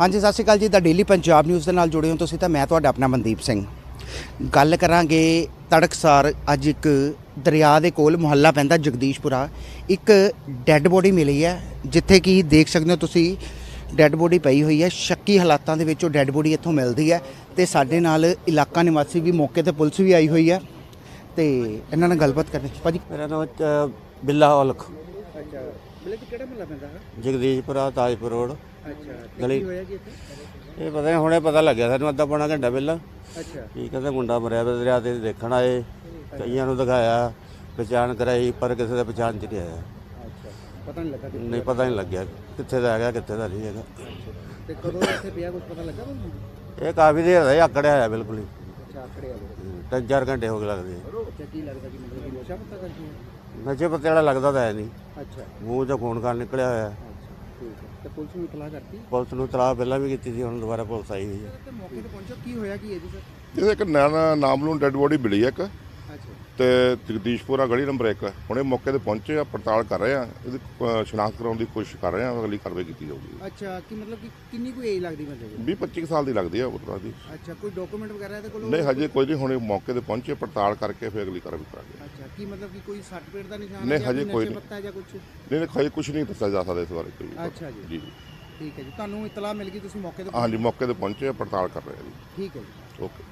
ਹਾਂਜੀ ਸਤਿ ਸ਼੍ਰੀ ਅਕਾਲ ਜੀ ਦਾ ਡੇਲੀ ਪੰਜਾਬ ਨਿਊਜ਼ ਦੇ ਨਾਲ ਜੁੜੇ ਹੋ ਤੁਸੀਂ ਤਾਂ ਮੈਂ ਤੁਹਾਡਾ ਆਪਣਾ ਮਨਦੀਪ ਸਿੰਘ। ਗੱਲ ਕਰਾਂਗੇ ਤੜਕਸਾਰ ਅੱਜ ਇੱਕ ਦਰਿਆ ਦੇ ਕੋਲ ਮੁਹੱਲਾ ਪੈਂਦਾ ਜਗਦੀਸ਼ਪੁਰਾ। ਇੱਕ ਡੈੱਡ ਬੋਡੀ ਮਿਲੀ ਹੈ ਜਿੱਥੇ ਕਿ ਦੇਖ ਸਕਦੇ ਹੋ ਤੁਸੀਂ ਡੈੱਡ ਬੋਡੀ ਪਈ ਹੋਈ ਹੈ। ਸ਼ੱਕੀ ਹਾਲਾਤਾਂ ਦੇ ਵਿੱਚ ਉਹ ਡੈੱਡ ਬੋਡੀ ਇੱਥੋਂ ਮਿਲਦੀ ਹੈ ਤੇ ਸਾਡੇ ਨਾਲ ਇਲਾਕਾ ਨਿਵਾਸੀ ਵੀ ਮੌਕੇ ਤੇ ਪੁਲਿਸ ਵੀ ਆਈ ਹੋਈ ਹੈ। ਤੇ ਇਹਨਾਂ ਨਾਲ ਗੱਲਬਾਤ ਕਰਨੀ ਭਾਜੀ। ਮੇਰਾ ਨਾਮ ਬਿੱਲਾ ਔਲਖ। ਅੱਛਾ। ਬਿਲੇ ਕਿਹੜਾ ਮੁਹੱਲਾ ਪੈਂਦਾ? ਹੈ ਜਗਦੀਸ਼ਪੁਰਾ ਤਾਜਪੁਰ ਰੋਡ। ਗਲੀ- ਇਹ ਪਤਾ ਨਹੀਂ ਹੁਣੇ ਪਤਾ ਲੱਗਿਆ ਸਾਨੂੰ ਅੱਧਾ ਪੌਣਾ ਘੰਟਾ ਪਹਿਲਾਂ। ਅੱਛਾ। ਕੀ ਕਹਿੰਦੇ ਮੁੰਡਾ ਮਰਿਆ ਪਿਆ ਦਰਿਆ ਤੇ ਦੇਖਣ ਆਏ ਕਈਆਂ ਨੂੰ ਦਿਖਾਇਆ ਪਛਾਣ ਕਰਾਈ ਪਰ ਕਿਸੇ ਦਾ ਪਛਾਣ ਚ ਨਹੀਂ ਆਇਆ। ਅੱਛਾ ਪਤਾ ਨਹੀਂ ਲੱਗਾ ਨਹੀਂ ਪਤਾ ਨਹੀਂ ਲੱਗਿਆ ਕਿੱਥੇ ਦਾ ਹੈਗਾ ਕਿੱਥੇ ਦਾ ਨਹੀਂ ਹੈਗਾ। ਤੇ ਕਦੋਂ ਇੱਥੇ ਪਿਆ ਕੁਝ ਪਤਾ ਲੱਗਾ ਤੁਹਾਨੂੰ ਇਹ ਕਾਫੀ ਦੇਰ ਦਾ ਹੀ ਆਕੜਿਆ ਹੋਇਆ ਬਿਲਕੁਲ ਹੀ। ਤਿੰਨ ਚਾਰ ਘੰਟੇ ਹੋ ਗਏ ਲੱਗਦੇ। ਕੀ ਲੱਗਦਾ ਕਿ ਨਸ਼ਾ ਪਤਾ ਕਰਦੀ ਹੈ ਨਸ਼ੇ ਪੱਤੇ ਵਾਲਾ ਲੱਗਦਾ ਤਾਂ ਹੈ ਨਹੀਂ। ਅੱਛਾ। ਮੂੰਹ ਚੋਂ ਖੂਨ ਖਾਨ ਨਿਕਲਿਆ ਹੋਇਆ। ਠੀਕ ਹੈ। ਤੇ ਪੁਲਿਸ ਨੂੰ ਇਤਲਾਹ ਕਰਤੀ? ਪੁਲਿਸ ਨੂੰ ਤਲਾਹ ਪਹਿਲਾਂ ਵੀ ਕੀਤੀ ਸੀ ਹੁਣ ਦੁਬਾਰਾ ਪੁਲਿਸ ਆਈ ਹੋਈ ਹੈ। ਤੇ ਮੌਕੇ ਤੇ ਪਹੁੰਚੋ ਕੀ ਹੋਇਆ ਕੀ ਹੈ ਜੀ ਸਰ? ਇਹਦੇ ਇੱਕ ਨੈਣਾ ਨਾਮ ਨੂੰ ਡੈੱਡ ਬੋਡੀ ਮਿਲੀ ਹੈ ਇੱਕ। ਤੇ ਜਗਦੀਸ਼ਪੁਰਾ ਗਲੀ ਨੰਬਰ 1 ਹੁਣੇ ਮੌਕੇ ਤੇ ਪਹੁੰਚੇ ਆ ਪੜਤਾਲ ਕਰ ਰਹੇ ਆ ਇਹਦੀ ਅ, ਸ਼ਨਾਖਤ ਕਰਾਉਣ ਦੀ ਕੋਸ਼ਿਸ਼ ਕਰ ਰਹੇ ਆ ਅਗਲੀ ਕਾਰਵਾਈ ਕੀਤੀ ਜਾਊਗੀ। ਅੱਛਾ ਕਿ ਮਤਲਬ ਕਿ ਕਿੰਨੀ ਕੋਈ ਏਜ ਲੱਗਦੀ ਮਤਲਬ 20 25 ਸਾਲ ਦੀ ਲੱਗਦੀ ਆ ਉਤਰਾ ਦੀ। ਅੱਛਾ ਕੋਈ ਡਾਕੂਮੈਂਟ ਵਗੈਰਾ ਇਹਦੇ ਕੋਲ? ਨਹੀਂ ਹਜੇ ਕੋਈ ਨਹੀਂ ਹੁਣੇ ਮੌਕੇ ਤੇ ਪਹੁੰਚੇ ਪੜਤਾਲ ਕਰਕੇ ਫਿਰ ਅਗਲੀ ਕਾਰਵਾਈ ਕਰਾਂਗੇ। ਅੱਛਾ ਕੀ ਮਤਲਬ ਕਿ ਕੋਈ ਸਰਟੀਫਿਕੇਟ ਦਾ ਨਿਸ਼ਾਨ ਨਹੀਂ, ਜਾਂ ਹਜੇ ਕੋਈ ਨਸ਼ੇ ਨਹੀਂ। ਪੱਤਾ ਜਾਂ ਕੁਝ ਨਹੀਂ ਨਹੀਂ ਹਜੇ ਕੁਝ ਨਹੀਂ ਦੱਸਿਆ ਜਾ ਸਕਦਾ ਇਸ ਬਾਰੇ ਕੋਈ। ਅੱਛਾ ਜੀ। ਜੀ ਠੀਕ ਹੈ ਜੀ ਤੁਹਾਨੂੰ ਇਤਲਾਹ ਮਿਲ ਗਈ ਤੁਸੀਂ ਮੌਕੇ ਤੇ ਹਾਂਜੀ ਮੌਕੇ ਤੇ ਪਹੁੰਚੇ ਆ ਪੜਤਾਲ ਕਰ ਰਹੇ ਆ ਜੀ। ਠੀਕ ਹੈ ਜੀ। ਓਕੇ।